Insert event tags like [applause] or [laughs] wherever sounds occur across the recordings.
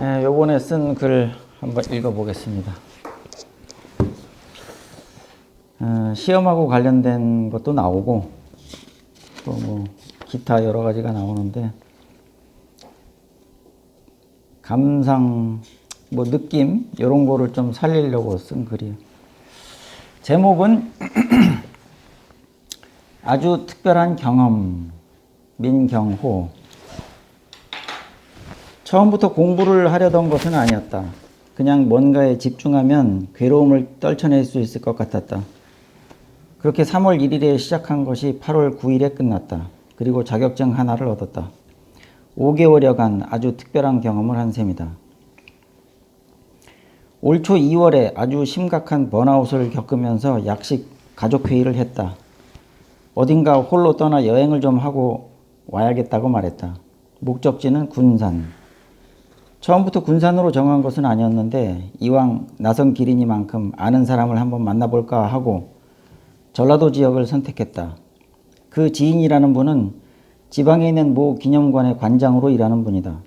예, 요번에 쓴 글 한번 읽어보겠습니다. 어, 시험하고 관련된 것도 나오고 또 뭐 기타 여러 가지가 나오는데 감상 뭐 느낌 이런 거를 좀 살리려고 쓴 글이에요. 제목은 [clears throat] 아주 특별한 경험 민경호 처음부터 공부를 하려던 것은 아니었다. 그냥 뭔가에 집중하면 괴로움을 떨쳐낼 수 있을 것 같았다. 그렇게 3월 1일에 시작한 것이 8월 9일에 끝났다. 그리고 자격증 하나를 얻었다. 5개월여간 아주 특별한 경험을 한 셈이다. 올 초 2월에 아주 심각한 번아웃을 겪으면서 약식 가족회의를 했다. 어딘가 홀로 떠나 여행을 좀 하고 와야겠다고 말했다. 목적지는 군산. 처음부터 군산으로 정한 것은 아니었는데 이왕 나선 길이니만큼 아는 사람을 한번 만나볼까 하고 전라도 지역을 선택했다. 그 지인이라는 분은 지방에 있는 모 기념관의 관장으로 일하는 분이다.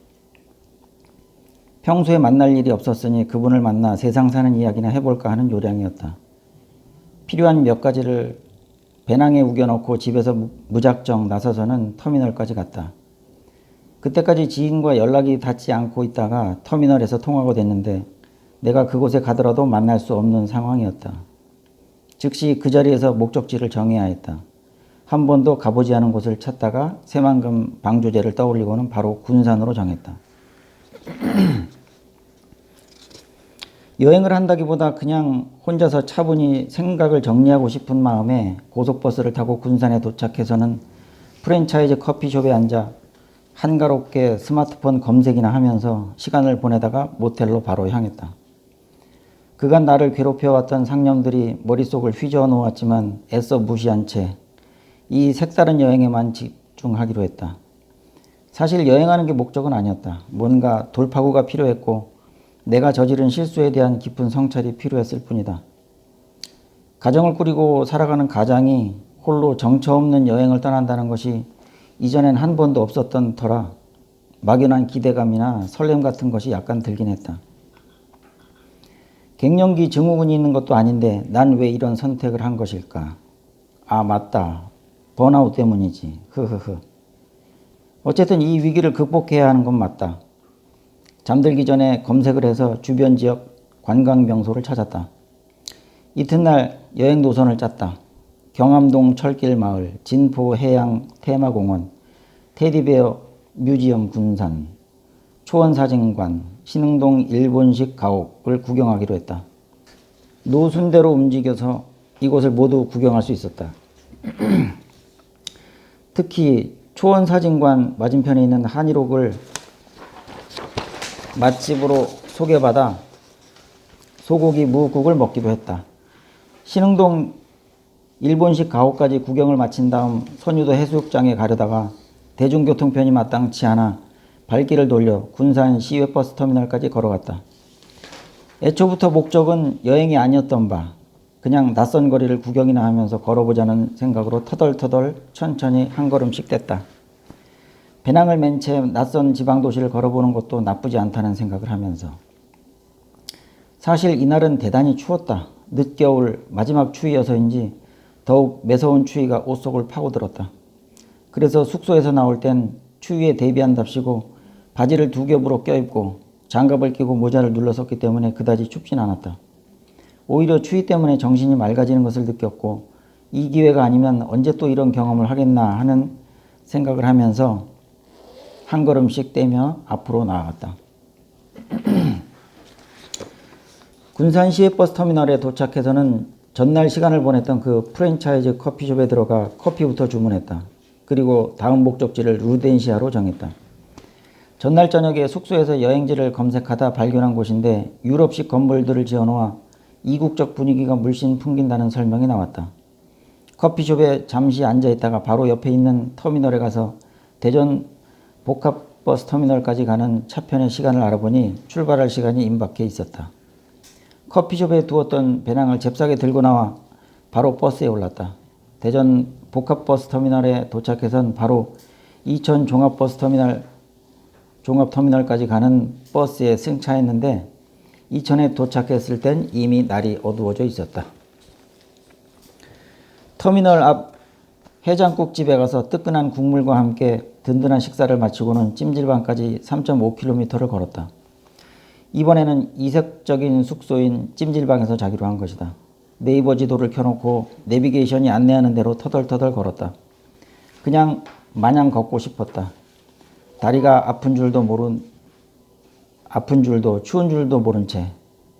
평소에 만날 일이 없었으니 그분을 만나 세상 사는 이야기나 해볼까 하는 요량이었다. 필요한 몇 가지를 배낭에 우겨놓고 집에서 무- 무작정 나서서는 터미널까지 갔다. 그때까지 지인과 연락이 닿지 않고 있다가 터미널에서 통화가 됐는데 내가 그곳에 가더라도 만날 수 없는 상황이었다. 즉시 그 자리에서 목적지를 정해야 했다. 한 번도 가보지 않은 곳을 찾다가 새만금 방조제를 떠올리고는 바로 군산으로 정했다. [clears throat] 여행을 한다기보다 그냥 혼자서 차분히 생각을 정리하고 싶은 마음에 고속버스를 타고 군산에 도착해서는 프랜차이즈 커피숍에 앉아 한가롭게 스마트폰 검색이나 하면서 시간을 보내다가 모텔로 바로 향했다. 그간 나를 괴롭혀왔던 상념들이 머릿속을 휘저어 놓았지만 애써 무시한 채 이 색다른 여행에만 집중하기로 했다. 사실 여행하는 게 목적은 아니었다. 뭔가 돌파구가 필요했고 내가 저지른 실수에 대한 깊은 성찰이 필요했을 뿐이다. 가정을 꾸리고 살아가는 가장이 홀로 정처 없는 여행을 떠난다는 것이 이전엔 한 번도 없었던 터라 막연한 기대감이나 설렘 같은 것이 약간 들긴 했다. 갱년기 증후군이 있는 것도 아닌데 난 왜 이런 선택을 한 것일까? 아, 맞다. 번아웃 때문이지. 흐흐흐. 어쨌든 이 위기를 극복해야 하는 건 맞다. 잠들기 전에 검색을 해서 주변 지역 관광 명소를 찾았다. 이튿날 여행 노선을 짰다. 경암동 철길 마을, 진포 해양 테마공원, 테디베어 뮤지엄 군산, 초원사진관, 신흥동 일본식 가옥을 구경하기로 했다. 노순대로 움직여서 이곳을 모두 구경할 수 있었다. [clears throat] 특히 초원사진관 맞은편에 있는 한일옥을 맛집으로 소개받아 소고기 무국을 먹기도 했다. 신흥동 일본식 가옥까지 구경을 마친 다음 선유도 해수욕장에 가려다가 대중교통편이 마땅치 않아 발길을 돌려 군산 시외버스 터미널까지 걸어갔다. 애초부터 목적은 여행이 아니었던 바 그냥 낯선 거리를 구경이나 하면서 걸어보자는 생각으로 터덜터덜 천천히 한 걸음씩 뗐다. 배낭을 맨 채 낯선 지방 도시를 걸어보는 것도 나쁘지 않다는 생각을 하면서 사실 이날은 대단히 추웠다. 늦겨울 마지막 추위여서인지 더욱 매서운 추위가 옷 속을 파고들었다. 그래서 숙소에서 나올 땐 추위에 대비한답시고 바지를 두 겹으로 껴입고 장갑을 끼고 모자를 눌러 썼기 때문에 그다지 춥진 않았다. 오히려 추위 때문에 정신이 맑아지는 것을 느꼈고 이 기회가 아니면 언제 또 이런 경험을 하겠나 하는 생각을 하면서 한 걸음씩 떼며 앞으로 나아갔다. [clears throat] 군산 시외버스 터미널에 도착해서는 전날 시간을 보냈던 그 프랜차이즈 커피숍에 들어가 커피부터 주문했다. 그리고 다음 목적지를 루덴시아로 정했다. 전날 저녁에 숙소에서 여행지를 검색하다 발견한 곳인데 유럽식 건물들을 지어놓아 이국적 분위기가 물씬 풍긴다는 설명이 나왔다. 커피숍에 잠시 앉아 있다가 바로 옆에 있는 터미널에 가서 대전 복합버스 터미널까지 가는 차편의 시간을 알아보니 출발할 시간이 임박해 있었다. 커피숍에 두었던 배낭을 잽싸게 들고 나와 바로 버스에 올랐다. 대전 복합버스 터미널에 도착해선 바로 이천 종합버스 터미널 종합터미널까지 가는 버스에 승차했는데 이천에 도착했을 땐 이미 날이 어두워져 있었다. 터미널 앞 해장국집에 가서 뜨끈한 국물과 함께 든든한 식사를 마치고는 찜질방까지 3.5km를 걸었다. 이번에는 이색적인 숙소인 찜질방에서 자기로 한 것이다. 네이버 지도를 켜놓고 내비게이션이 안내하는 대로 터덜터덜 걸었다. 그냥 마냥 걷고 싶었다. 다리가 아픈 줄도 모른 아픈 줄도 추운 줄도 모른 채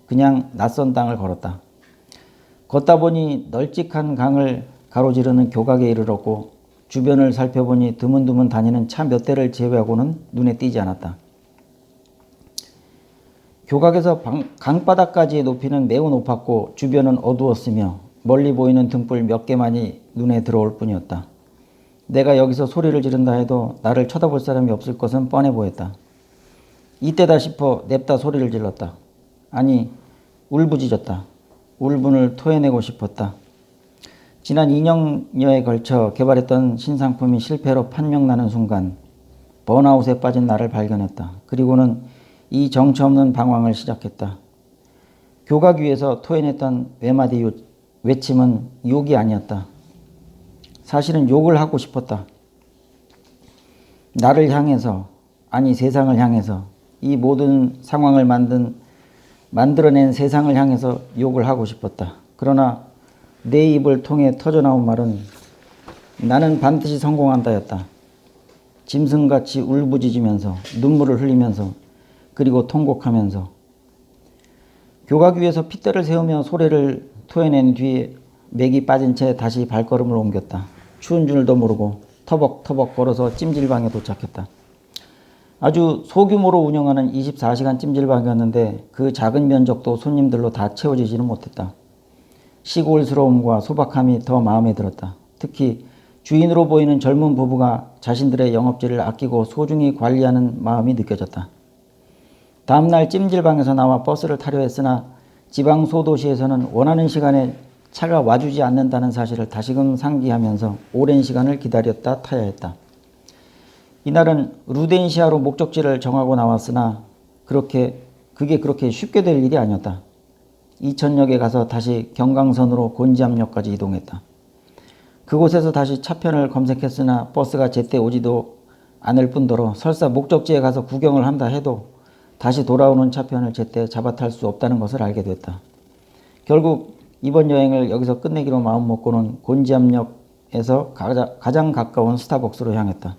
그냥 낯선 땅을 걸었다. 걷다 보니 널찍한 강을 가로지르는 교각에 이르렀고 주변을 살펴보니 드문드문 다니는 차 몇 대를 제외하고는 눈에 띄지 않았다. 교각에서 방- 강바닥까지의 높이는 매우 높았고 주변은 어두웠으며 멀리 보이는 등불 몇 개만이 눈에 들어올 뿐이었다. 내가 여기서 소리를 지른다 해도 나를 쳐다볼 사람이 없을 것은 뻔해 보였다. 이때다 싶어 냅다 소리를 질렀다. 아니, 울부짖었다. 울분을 토해내고 싶었다. 지난 2년여에 걸쳐 개발했던 신상품이 실패로 판명나는 순간 번아웃에 빠진 나를 발견했다. 그리고는 이 정처 없는 방황을 시작했다. 교각 위에서 토해냈던 외마디 요- 외침은 욕이 아니었다. 사실은 욕을 하고 싶었다. 나를 향해서 아니 세상을 향해서 이 모든 상황을 만든 만들어낸 세상을 향해서 욕을 하고 싶었다. 그러나 내 입을 통해 터져나온 말은 나는 반드시 성공한다였다. 짐승같이 울부짖으면서 눈물을 흘리면서 그리고 통곡하면서 교각 위에서 핏대를 세우며 소리를 토해낸 뒤에 맥이 빠진 채 다시 발걸음을 옮겼다. 추운 줄도 모르고 터벅터벅 걸어서 찜질방에 도착했다. 아주 소규모로 운영하는 24시간 찜질방이었는데 그 작은 면적도 손님들로 다 채워지지는 못했다. 시골스러움과 소박함이 더 마음에 들었다. 특히 주인으로 보이는 젊은 부부가 자신들의 영업지를 아끼고 소중히 관리하는 마음이 느껴졌다. 다음날 찜질방에서 나와 버스를 타려 했으나 지방 소도시에서는 원하는 시간에 차가 와주지 않는다는 사실을 다시금 상기하면서 오랜 시간을 기다렸다 타야 했다. 이날은 루덴시아로 목적지를 정하고 나왔으나 그렇게 그게 그렇게 쉽게 될 일이 아니었다. 이천역에 가서 다시 경강선으로 곤지암역까지 이동했다. 그곳에서 다시 차편을 검색했으나 버스가 제때 오지도 않을 뿐더러 설사 목적지에 가서 구경을 한다 해도 다시 돌아오는 차편을 제때 잡아 탈 수 없다는 것을 알게 됐다. 결국 이번 여행을 여기서 끝내기로 마음먹고는 곤지암역에서 가장 가까운 스타벅스로 향했다.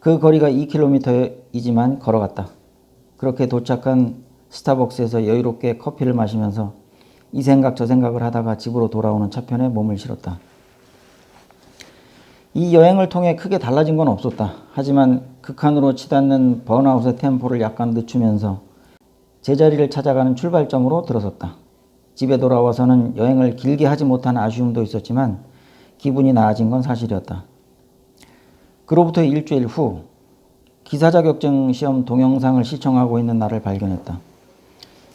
그 거리가 2km이지만 걸어갔다. 그렇게 도착한 스타벅스에서 여유롭게 커피를 마시면서 이 생각 저 생각을 하다가 집으로 돌아오는 차편에 몸을 실었다. 이 여행을 통해 크게 달라진 건 없었다. 하지만 극한으로 치닫는 번아웃의 템포를 약간 늦추면서 제자리를 찾아가는 출발점으로 들어섰다. 집에 돌아와서는 여행을 길게 하지 못한 아쉬움도 있었지만 기분이 나아진 건 사실이었다. 그로부터 일주일 후 기사 자격증 시험 동영상을 시청하고 있는 나를 발견했다.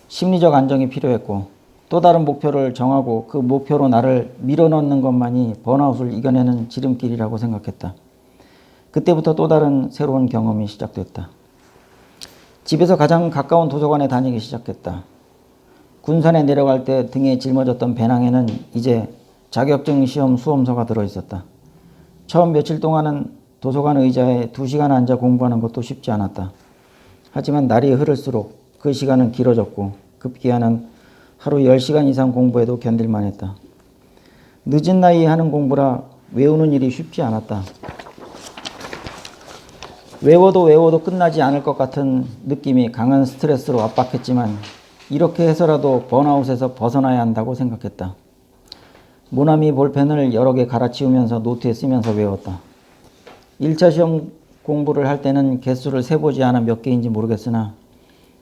심리적 안정이 필요했고 또 다른 목표를 정하고 그 목표로 나를 밀어넣는 것만이 번아웃을 이겨내는 지름길이라고 생각했다. 그때부터 또 다른 새로운 경험이 시작됐다. 집에서 가장 가까운 도서관에 다니기 시작했다. 군산에 내려갈 때 등에 짊어졌던 배낭에는 이제 자격증 시험 수험서가 들어 있었다. 처음 며칠 동안은 도서관 의자에 두 시간 앉아 공부하는 것도 쉽지 않았다. 하지만 날이 흐를수록 그 시간은 길어졌고 급기야는 하루 10시간 이상 공부해도 견딜만 했다. 늦은 나이에 하는 공부라 외우는 일이 쉽지 않았다. 외워도 외워도 끝나지 않을 것 같은 느낌이 강한 스트레스로 압박했지만 이렇게 해서라도 번아웃에서 벗어나야 한다고 생각했다. 모나미 볼펜을 여러 개 갈아치우면서 노트에 쓰면서 외웠다. 1차 시험 공부를 할 때는 개수를 세보지 않아 몇 개인지 모르겠으나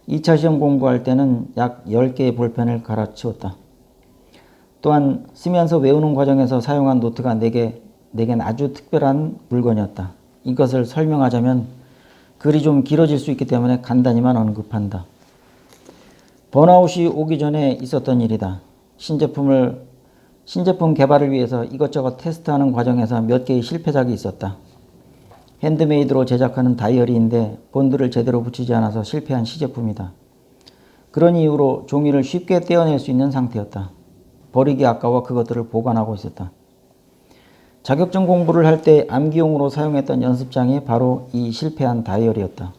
2차 시험 공부할 때는 약 10개의 볼펜을 갈아치웠다. 또한 쓰면서 외우는 과정에서 사용한 노트가 내게, 내겐 아주 특별한 물건이었다. 이것을 설명하자면 글이 좀 길어질 수 있기 때문에 간단히만 언급한다. 번아웃이 오기 전에 있었던 일이다. 신제품을 신제품 개발을 위해서 이것저것 테스트하는 과정에서 몇 개의 실패작이 있었다. 핸드메이드로 제작하는 다이어리인데 본드를 제대로 붙이지 않아서 실패한 시제품이다. 그런 이유로 종이를 쉽게 떼어낼 수 있는 상태였다. 버리기 아까워 그것들을 보관하고 있었다. 자격증 공부를 할 때 암기용으로 사용했던 연습장이 바로 이 실패한 다이어리였다.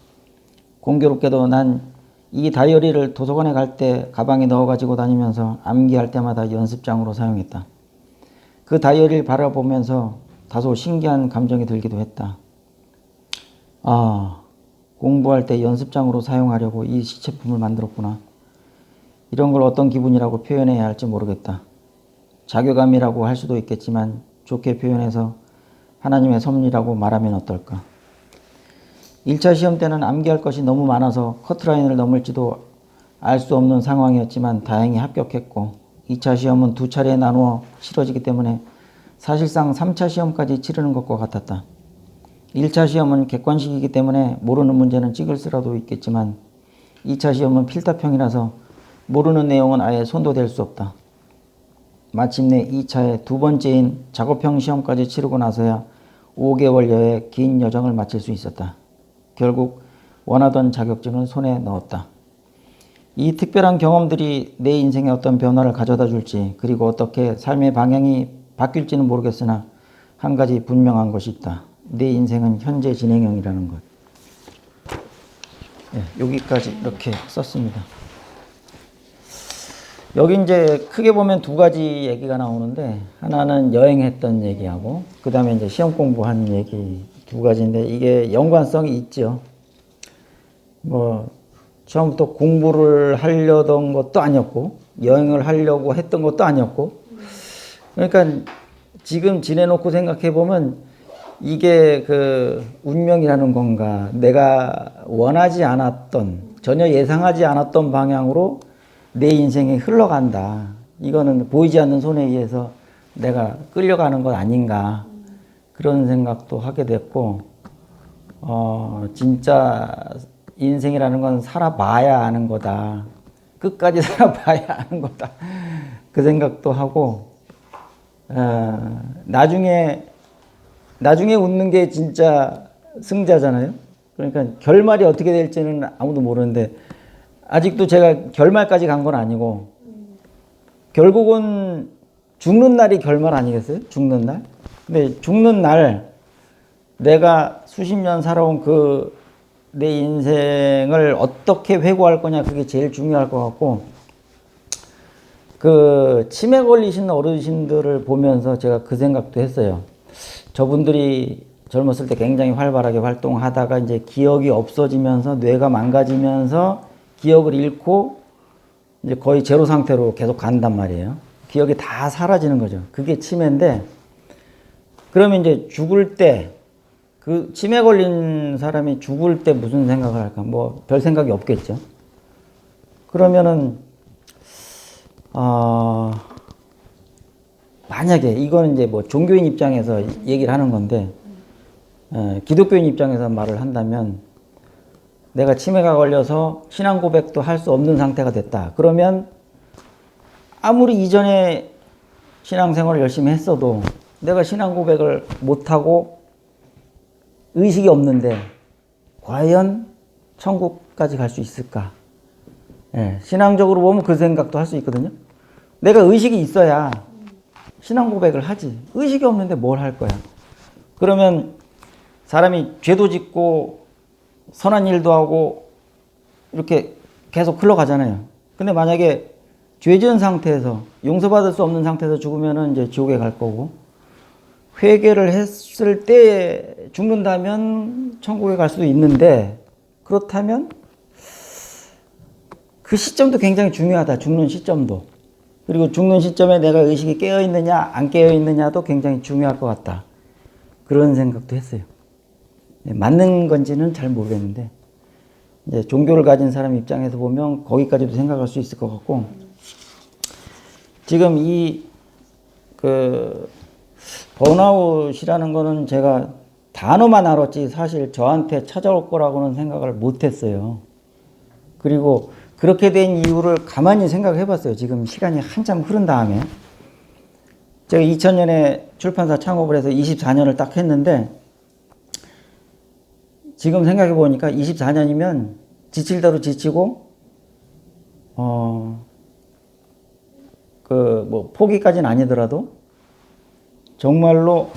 공교롭게도 난 이 다이어리를 도서관에 갈 때 가방에 넣어 가지고 다니면서 암기할 때마다 연습장으로 사용했다. 그 다이어리를 바라보면서 다소 신기한 감정이 들기도 했다. 아, 공부할 때 연습장으로 사용하려고 이 시체품을 만들었구나. 이런 걸 어떤 기분이라고 표현해야 할지 모르겠다. 자괴감이라고 할 수도 있겠지만 좋게 표현해서 하나님의 섭리라고 말하면 어떨까? 1차 시험 때는 암기할 것이 너무 많아서 커트라인을 넘을지도 알 수 없는 상황이었지만 다행히 합격했고 2차 시험은 두 차례에 나누어 치러지기 때문에 사실상 3차 시험까지 치르는 것과 같았다. 1차 시험은 객관식이기 때문에 모르는 문제는 찍을 수라도 있겠지만 2차 시험은 필답형이라서 모르는 내용은 아예 손도 댈 수 없다. 마침내 2차의 두 번째인 작업형 시험까지 치르고 나서야 5개월여의 긴 여정을 마칠 수 있었다. 결국 원하던 자격증을 손에 넣었다. 이 특별한 경험들이 내 인생에 어떤 변화를 가져다 줄지 그리고 어떻게 삶의 방향이 바뀔지는 모르겠으나 한 가지 분명한 것이 있다. 내 인생은 현재 진행형이라는 것. 네, 여기까지 이렇게 썼습니다. 여기 이제 크게 보면 두 가지 얘기가 나오는데 하나는 여행했던 얘기하고 그 다음에 이제 시험 공부한 얘기 두 가지인데 이게 연관성이 있죠. 뭐 처음부터 공부를 하려던 것도 아니었고 여행을 하려고 했던 것도 아니었고 그러니까 지금 지내놓고 생각해 보면 이게 그 운명이라는 건가 내가 원하지 않았던 전혀 예상하지 않았던 방향으로 내 인생이 흘러간다. 이거는 보이지 않는 손에 의해서 내가 끌려가는 것 아닌가 그런 생각도 하게 됐고 어 진짜 인생이라는 건 살아봐야 아는 거다. 끝까지 [laughs] 살아봐야 아는 거다. 그 생각도 하고 어, 나중에 나중에 웃는 게 진짜 승자잖아요. 그러니까 결말이 어떻게 될지는 아무도 모르는데 아직도 제가 결말까지 간 건 아니고 결국은 죽는 날이 결말 아니겠어요? 죽는 날. 근데 죽는 날 내가 수십 년 살아온 그 내 인생을 어떻게 회고할 거냐 그게 제일 중요할 것 같고 그 치매 걸리신 어르신들을 보면서 제가 그 생각도 했어요. 저분들이 젊었을 때 굉장히 활발하게 활동하다가 이제 기억이 없어지면서 뇌가 망가지면서 기억을 잃고 이제 거의 제로 상태로 계속 간단 말이에요. 기억이 다 사라지는 거죠. 그게 치매인데 그러면 이제 죽을 때 그 치매 걸린 사람이 죽을 때 무슨 생각을 할까? 뭐 별 생각이 없겠죠. 그러면은 어, 만약에 이거는 이제 뭐 종교인 입장에서 얘기를 하는 건데 에, 기독교인 입장에서 말을 한다면 내가 치매가 걸려서 신앙 고백도 할 수 없는 상태가 됐다. 그러면 아무리 이전에 신앙생활을 열심히 했어도 내가 신앙 고백을 못하고 의식이 없는데 과연 천국까지 갈 수 있을까? 예, 신앙적으로 보면 그 생각도 할 수 있거든요. 내가 의식이 있어야 신앙 고백을 하지. 의식이 없는데 뭘 할 거야? 그러면 사람이 죄도 짓고 선한 일도 하고 이렇게 계속 흘러가잖아요. 근데 만약에 죄 지은 상태에서 용서받을 수 없는 상태에서 죽으면은 이제 지옥에 갈 거고 회개를 했을 때 죽는다면 천국에 갈 수도 있는데 그렇다면 그 시점도 굉장히 중요하다. 죽는 시점도. 그리고 죽는 시점에 내가 의식이 깨어 있느냐 안 깨어 있느냐도 굉장히 중요할 것 같다. 그런 생각도 했어요. 네, 맞는 건지는 잘 모르겠는데 이제 종교를 가진 사람 입장에서 보면 거기까지도 생각할 수 있을 것 같고 지금 이 그 번아웃이라는 거는 제가 단어만 알았지 사실 저한테 찾아올 거라고는 생각을 못 했어요. 그리고 그렇게 된 이유를 가만히 생각해 봤어요. 지금 시간이 한참 흐른 다음에. 제가 2000년에 출판사 창업을 해서 24년을 딱 했는데, 지금 생각해 보니까 24년이면 지칠 대로 지치고 어 그 뭐 포기까지는 아니더라도 정말로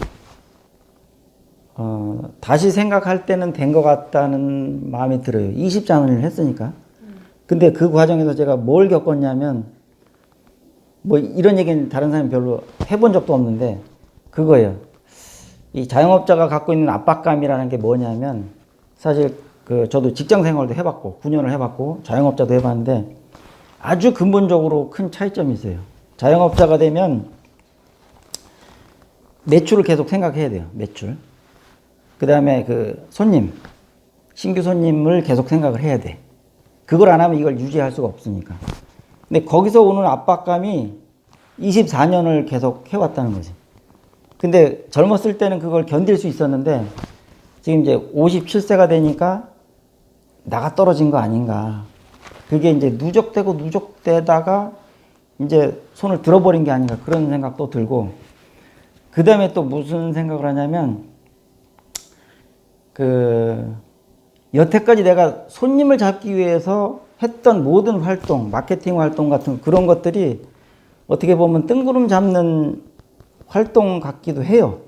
어 다시 생각할 때는 된 것 같다는 마음이 들어요. 24년을 했으니까. 근데 그 과정에서 제가 뭘 겪었냐면 뭐 이런 얘기는 다른 사람이 별로 해본 적도 없는데 그거예요. 이 자영업자가 갖고 있는 압박감이라는 게 뭐냐면 사실 그 저도 직장 생활도 해봤고 9년을 해봤고 자영업자도 해봤는데 아주 근본적으로 큰 차이점이 있어요. 자영업자가 되면 매출을 계속 생각해야 돼요. 매출. 그 다음에 그 손님, 신규 손님을 계속 생각을 해야 돼. 그걸 안 하면 이걸 유지할 수가 없으니까. 근데 거기서 오는 압박감이 24년을 계속 해왔다는 거지. 근데 젊었을 때는 그걸 견딜 수 있었는데 지금 이제 57세가 되니까 나가 떨어진 거 아닌가. 그게 이제 누적되고 누적되다가 이제 손을 들어버린 게 아닌가 그런 생각도 들고 그 다음에 또 무슨 생각을 하냐면 그 여태까지 내가 손님을 잡기 위해서 했던 모든 활동, 마케팅 활동 같은 그런 것들이 어떻게 보면 뜬구름 잡는 활동 같기도 해요.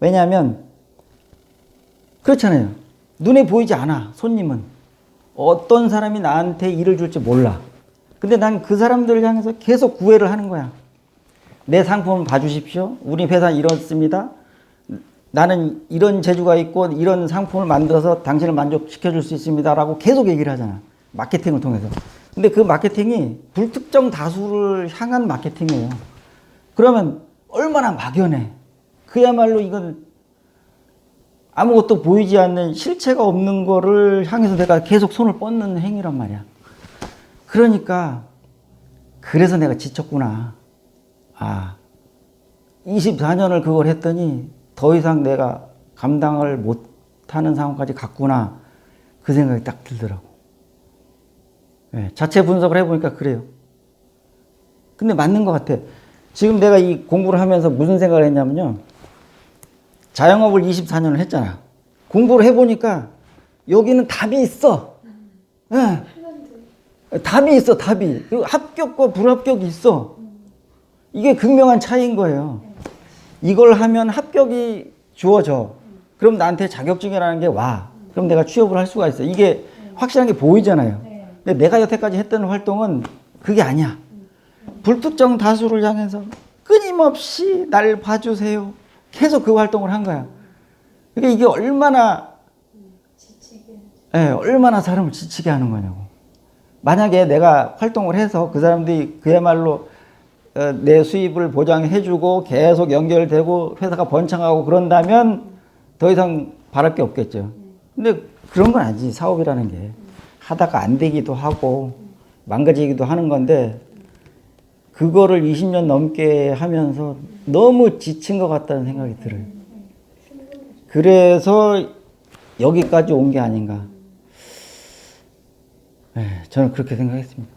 왜냐하면 그렇잖아요. 눈에 보이지 않아, 손님은. 어떤 사람이 나한테 일을 줄지 몰라. 근데 난 그 사람들을 향해서 계속 구애를 하는 거야. 내 상품을 봐주십시오. 우리 회사 이렇습니다. 나는 이런 재주가 있고 이런 상품을 만들어서 당신을 만족시켜 줄 수 있습니다라고 계속 얘기를 하잖아. 마케팅을 통해서. 근데 그 마케팅이 불특정 다수를 향한 마케팅이에요. 그러면 얼마나 막연해. 그야말로 이건 아무것도 보이지 않는 실체가 없는 거를 향해서 내가 계속 손을 뻗는 행위란 말이야. 그러니까 그래서 내가 지쳤구나. 아, 24년을 그걸 했더니 더 이상 내가 감당을 못하는 상황까지 갔구나. 그 생각이 딱 들더라고. 예, 자체 분석을 해보니까 그래요. 근데 맞는 것 같아. 지금 내가 이 공부를 하면서 무슨 생각을 했냐면요. 자영업을 24년을 했잖아. 공부를 해보니까 여기는 답이 있어. 예. 답이 있어, 답이. 그리고 합격과 불합격이 있어. 이게 극명한 차이인 거예요. 이걸 하면 합격이 주어져. 그럼 나한테 자격증이라는 게 와. 그럼 내가 취업을 할 수가 있어. 이게 확실한 게 보이잖아요. 근데 내가 여태까지 했던 활동은 그게 아니야. 불특정 다수를 향해서 끊임없이 날 봐주세요. 계속 그 활동을 한 거야. 그게 이게 얼마나, 예, 얼마나 사람을 지치게 하는 거냐고. 만약에 내가 활동을 해서 그 사람들이 그야말로 어, 내 수입을 보장해주고 계속 연결되고 회사가 번창하고 그런다면 더 이상 바랄 게 없겠죠. 근데 그런 건 아니지, 사업이라는 게. 하다가 안 되기도 하고 망가지기도 하는 건데 그거를 20년 넘게 하면서 너무 지친 것 같다는 생각이 들어요. 그래서 여기까지 온 게 아닌가. 네, 저는 그렇게 생각했습니다.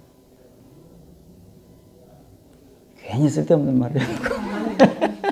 괜히 쓸데없는 말이에요. [laughs]